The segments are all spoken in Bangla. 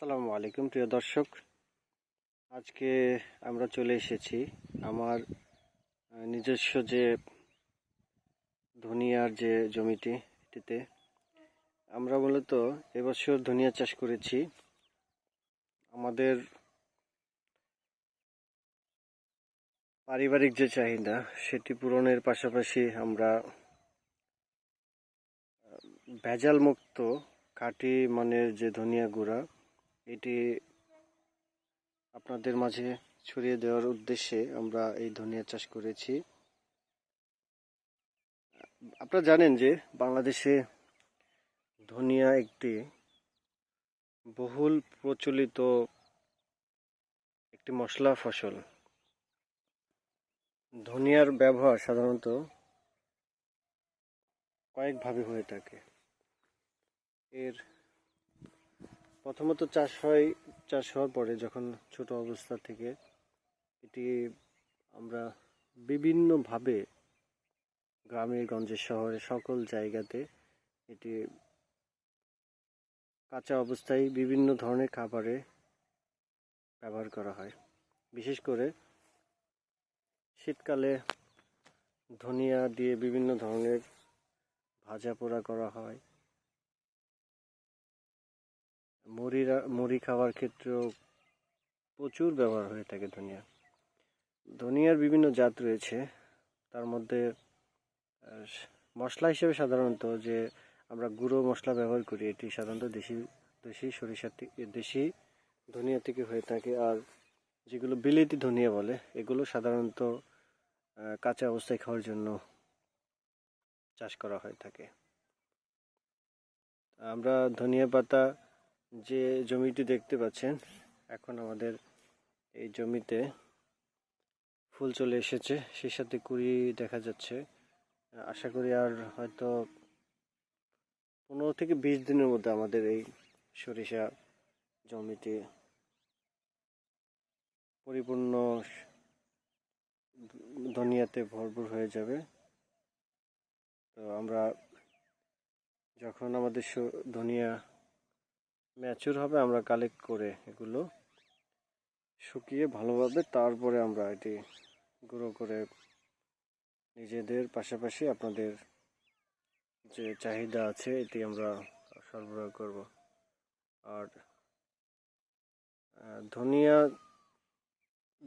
আসসালামু আলাইকুম, প্রিয় দর্শক। আজকে আমরা চলে এসেছি আমার নিজস্ব যে ধনিয়ার যে জমিটি, এটিতে। আমরা মূলত এবছর ধনিয়া চাষ করেছি। আমাদের পারিবারিক যে চাহিদা, সেটি পূরণের পাশাপাশি আমরা ভেজাল মুক্ত খাঁটি মানের যে ধনিয়া গুঁড়া এটি আপনাদের মাঝে ছড়িয়ে দেওয়ার উদ্দেশ্যে আমরা এই ধনিয়া চাষ করেছি। আপনারা জানেন যে বাংলাদেশে ধনিয়া একটি বহুল প্রচলিত একটি মশলা ফসল। ধনিয়ার ব্যবহার সাধারণত কয়েকভাবে হয়ে থাকে। এর প্রথমত চাষ হয়, চাষ হওয়ার পরে যখন ছোট অবস্থা থেকে এটি আমরা বিভিন্নভাবে গ্রামে গঞ্জে শহরে সকল জায়গাতে এটি কাঁচা অবস্থায় বিভিন্ন ধরনের খাবারে ব্যবহার করা হয়। বিশেষ করে শীতকালে ধনিয়া দিয়ে বিভিন্ন ধরনের ভাজা পোড়া করা হয়। মুড়িরা, মুড়ি খাওয়ার ক্ষেত্রেও প্রচুর ব্যবহার হয়ে থাকে ধনিয়া। ধনিয়ার বিভিন্ন জাত রয়েছে। তার মধ্যে মশলা হিসেবে সাধারণত যে আমরা গুঁড়ো মশলা ব্যবহার করি, এটি সাধারণত দেশি দেশি সরিষা থেকে দেশি ধনিয়া থেকে হয়ে থাকে। আর যেগুলো বিলেতি ধনিয়া বলে, এগুলো সাধারণত কাঁচা অবস্থায় খাওয়ার জন্য চাষ করা হয়ে থাকে। আমরা ধনিয়া পাতা যে জমিটি দেখতে পাচ্ছেন, এখন আমাদের এই জমিতে ফুল চলে এসেছে। সেই সাথে কুড়ি দেখা যাচ্ছে। আশা করি আর হয়তো পনেরো থেকে বিশ দিনের মধ্যে আমাদের এই সরিষা জমিটি পরিপূর্ণ ধনিয়াতে ভরপুর হয়ে যাবে। তো আমরা যখন আমাদের ধনিয়া ম্যাচুর হবে, আমরা কালেক্ট করে এগুলো শুকিয়ে ভালোভাবে তারপরে আমরা এটি গুঁড়ো করে নিজেদের পাশাপাশি আপনাদের যে চাহিদা আছে, এটি আমরা সরবরাহ করব। আর ধনিয়া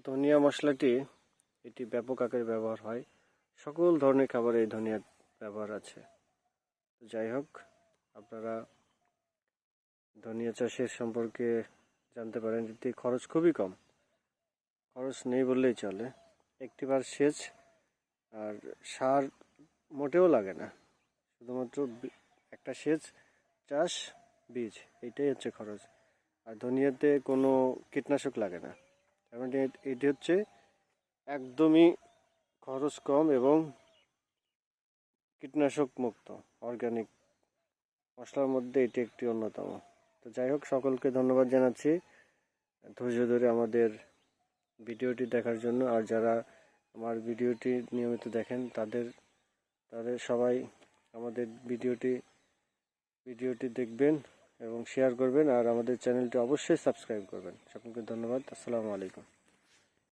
ধনিয়া মশলাটি এটি ব্যাপক আকারে ব্যবহার হয়। সকল ধরনের খাবারে এই ধনিয়ার ব্যবহার আছে। যাই হোক, আপনারা ধনিয়া চাষের সম্পর্কে জানতে পারেন এতে খরচ খুবই কম। খরচ নেই বললেই চলে। একটিবার সেচ আর সার মোটেও লাগে না। শুধুমাত্র একটা সেচ, চাষ, বীজ, এইটাই হচ্ছে খরচ। আর ধনিয়াতে কোনো কীটনাশক লাগে না। মানে এটি হচ্ছে একদমই খরচ কম এবং কীটনাশক মুক্ত, অর্গানিক। মশলার মধ্যে এটি একটি অন্যতম। তো যাই হোক, সকলকে ধন্যবাদ জানাচ্ছি। ধৈর্য ধরে আমাদের ভিডিওটি দেখার জন্য, আর যারা আমার ভিডিওটি নিয়মিত দেখেন, তাদের তাদের সবাই আমাদের ভিডিওটি ভিডিওটি দেখবেন এবং শেয়ার করবেন, আর আমাদের চ্যানেলটি অবশ্যই সাবস্ক্রাইব করবেন। সকলকে ধন্যবাদ, আসসালামু আলাইকুম।